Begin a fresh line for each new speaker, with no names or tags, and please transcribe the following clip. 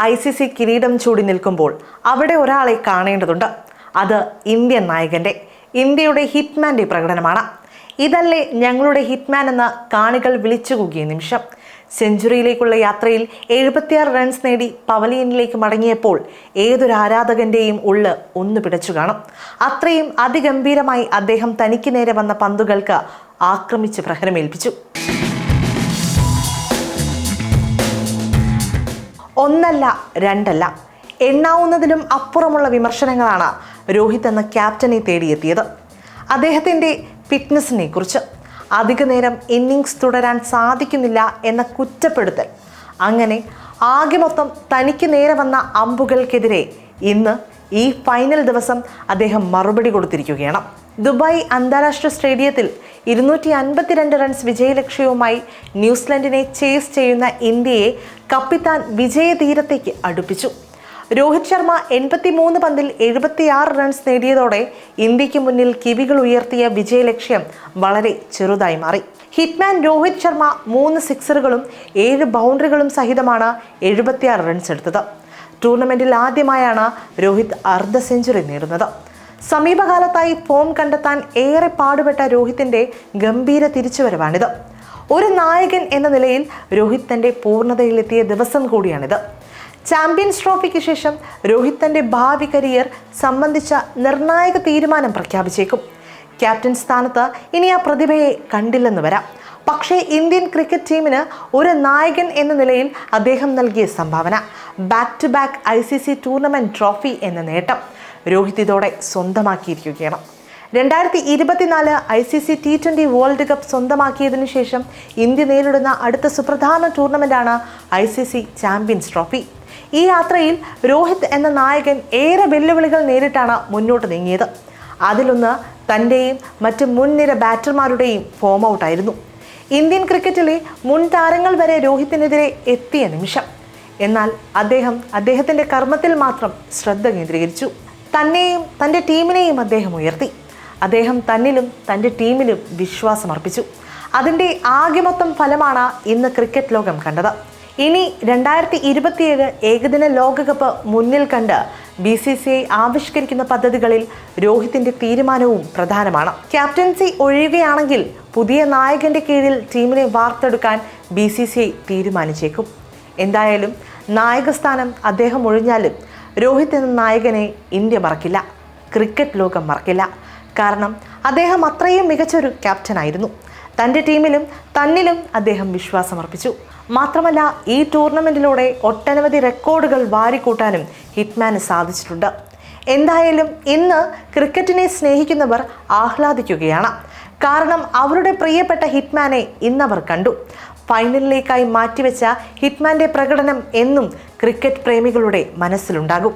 I C C കിരീടം ചൂടി നിൽക്കുമ്പോൾ അവിടെ ഒരാളെ കാണേണ്ടതുണ്ട്. അത് ഇന്ത്യൻ നായകന്റെ ഇന്ത്യയുടെ ഹിറ്റ്മാന്റെ പ്രകടനമാണ്. ഇതല്ലേ ഞങ്ങളുടെ ഹിറ്റ്മാൻ എന്ന കാണികൾ വിളിച്ചുകൂകിയ നിമിഷം. സെഞ്ചുറിയിലേക്കുള്ള യാത്രയിൽ എഴുപത്തിയാറ് റൺസ് നേടി പവലിയനിലേക്ക് മടങ്ങിയപ്പോൾ ഏതൊരു ആരാധകന്റെയും ഉള്ള് ഒന്ന് പിടച്ചു കാണും. അത്രയും അതിഗംഭീരമായി അദ്ദേഹം തനിക്ക് നേരെ വന്ന പന്തുകൾക്ക് ആക്രമിച്ച് പ്രഹരമേൽപ്പിച്ചു. ഒന്നല്ല രണ്ടല്ല. എണ്ണാവുന്നതിലും അപ്പുറമുള്ള വിമർശനങ്ങളാണ് രോഹിത് എന്ന ക്യാപ്റ്റനെ തേടിയെത്തിയത്. അദ്ദേഹത്തിന്റെ ഫിറ്റ്നസിനെ കുറിച്ച്. അധികനേരം ഇന്നിങ്സ് തുടരാൻ സാധിക്കുന്നില്ല എന്ന കുറ്റപ്പെടുത്തൽ. അങ്ങനെ ആകെ മൊത്തം തനിക്ക് നേരെ വന്ന അമ്പുകൾക്കെതിരെ ഇന്ന് ഈ ഫൈനൽ ദിവസം അദ്ദേഹം മറുപടി കൊടുത്തിരിക്കുകയാണ്. ദുബായ് അന്താരാഷ്ട്ര സ്റ്റേഡിയത്തിൽ ഇരുന്നൂറ്റി അൻപത്തിരണ്ട് റൺസ് വിജയലക്ഷ്യവുമായി ന്യൂസിലൻഡിനെ ചേസ് ചെയ്യുന്ന ഇന്ത്യയെ കപ്പിത്താൻ വിജയതീരത്തേക്ക് അടുപ്പിച്ചു. രോഹിത് ശർമ്മ എൺപത്തിമൂന്ന് പന്തിൽ എഴുപത്തിയാറ് റൺസ് നേടിയതോടെ ഇന്ത്യയ്ക്ക് മുന്നിൽ കിവികൾ ഉയർത്തിയ വിജയലക്ഷ്യം വളരെ ചെറുതായി മാറി. ഹിറ്റ്മാൻ രോഹിത് ശർമ്മ മൂന്ന് സിക്സറുകളും ഏഴ് ബൗണ്ടറികളും സഹിതമാണ് എഴുപത്തിയാറ് റൺസ് എടുത്തത്. ടൂർണമെന്റിൽ ആദ്യമായാണ് രോഹിത് അർദ്ധ സെഞ്ചുറി നേടുന്നത്. സമീപകാലത്തായി ഫോം കണ്ടെത്താൻ ഏറെ പാടുപെട്ട രോഹിത്തിന്റെ ഗംഭീര തിരിച്ചുവരവാണിത്. ഒരു നായകൻ എന്ന നിലയിൽ രോഹിത് തന്റെ പൂർണതയിലെത്തിയ ദിവസം കൂടിയാണിത്. ചാമ്പ്യൻസ് ട്രോഫിക്ക് ശേഷം രോഹിത് തന്റെ ഭാവി കരിയർ സംബന്ധിച്ച നിർണായക തീരുമാനം പ്രഖ്യാപിച്ചേക്കും. ക്യാപ്റ്റൻ സ്ഥാനത്ത് ഇനി ആ പ്രതിഭയെ കണ്ടില്ലെന്ന് വരാം. പക്ഷേ ഇന്ത്യൻ ക്രിക്കറ്റ് ടീമിന് ഒരു നായകൻ എന്ന നിലയിൽ അദ്ദേഹം നൽകിയ സംഭാവന. Back to back I C C trophy എന്ന നേട്ടം. രോഹിത് ഇതോടെ സ്വന്തമാക്കിയിരിക്കുകയാണ്. രണ്ടായിരത്തി ഇരുപത്തിനാല് I C C T twenty world cup സ്വന്തമാക്കിയതിനു ശേഷം ഇന്ത്യ നേരിടുന്ന അടുത്ത സുപ്രധാന ടൂർണമെന്റാണ് I C C champions trophy ഈ യാത്രയിൽ രോഹിത് എന്ന നായകൻ ഏറെ വെല്ലുവിളികൾ നേരിട്ടാണ് മുന്നോട്ട് നീങ്ങിയത്. അതിലൊന്ന് തന്റെയും മറ്റ് മുൻനിര ബാറ്റർമാരുടെയും ഫോം ഔട്ടായിരുന്നു ഇന്ത്യൻ ക്രിക്കറ്റിലെ മുൻ താരങ്ങൾ വരെ രോഹിത്തിനെതിരെ എത്തിയ നിമിഷം. എന്നാൽ അദ്ദേഹം അദ്ദേഹത്തിന്റെ കർമ്മത്തിൽ മാത്രം ശ്രദ്ധ കേന്ദ്രീകരിച്ചു. തന്നെയും തന്റെ ടീമിനെയും അദ്ദേഹം ഉയർത്തി. അദ്ദേഹം തന്നിലും തന്റെ ടീമിലും വിശ്വാസം അർപ്പിച്ചു അതിന്റെ ആകെ മൊത്തം ഫലമാണ് ഇന്ന് ക്രിക്കറ്റ് ലോകം കണ്ടത്. ഇനി രണ്ടായിരത്തി ഇരുപത്തിയേഴ് ഏകദിന ലോകകപ്പ് മുന്നിൽ കണ്ട് ബി സി സി ഐ ആവിഷ്കരിക്കുന്ന പദ്ധതികളിൽ രോഹിത്തിന്റെ തീരുമാനവും പ്രധാനമാണ്. ക്യാപ്റ്റൻസി ഒഴിയുകയാണെങ്കിൽ പുതിയ നായകന്റെ കീഴിൽ ടീമിനെ വാർത്തെടുക്കാൻ ബി സി സി ഐ തീരുമാനിച്ചേക്കും. എന്തായാലും നായകസ്ഥാനം അദ്ദേഹം ഒഴിഞ്ഞാലും രോഹിത് എന്ന നായകനെ ഇന്ത്യ മറക്കില്ല. ക്രിക്കറ്റ് ലോകം മറക്കില്ല. കാരണം അദ്ദേഹം അത്രയും മികച്ചൊരു ക്യാപ്റ്റനായിരുന്നു തന്റെ ടീമിലും തന്നിലും അദ്ദേഹം വിശ്വാസമർപ്പിച്ചു. മാത്രമല്ല ഈ ടൂർണമെന്റിലൂടെ ഒട്ടനവധി റെക്കോർഡുകൾ വാരിക്കൂട്ടാനും ഹിറ്റ്മാന് സാധിച്ചിട്ടുണ്ട്. എന്തായാലും ഇന്ന് ക്രിക്കറ്റിനെ സ്നേഹിക്കുന്നവർ ആഹ്ലാദിക്കുകയാണ്. കാരണം അവരുടെ പ്രിയപ്പെട്ട ഹിറ്റ്മാനെ ഇന്നവർ കണ്ടു. ഫൈനലിലേക്കായി മാറ്റിവെച്ച ഹിറ്റ്മാന്റെ പ്രകടനം എന്നും ക്രിക്കറ്റ് പ്രേമികളുടെ മനസ്സിലുണ്ടാകും.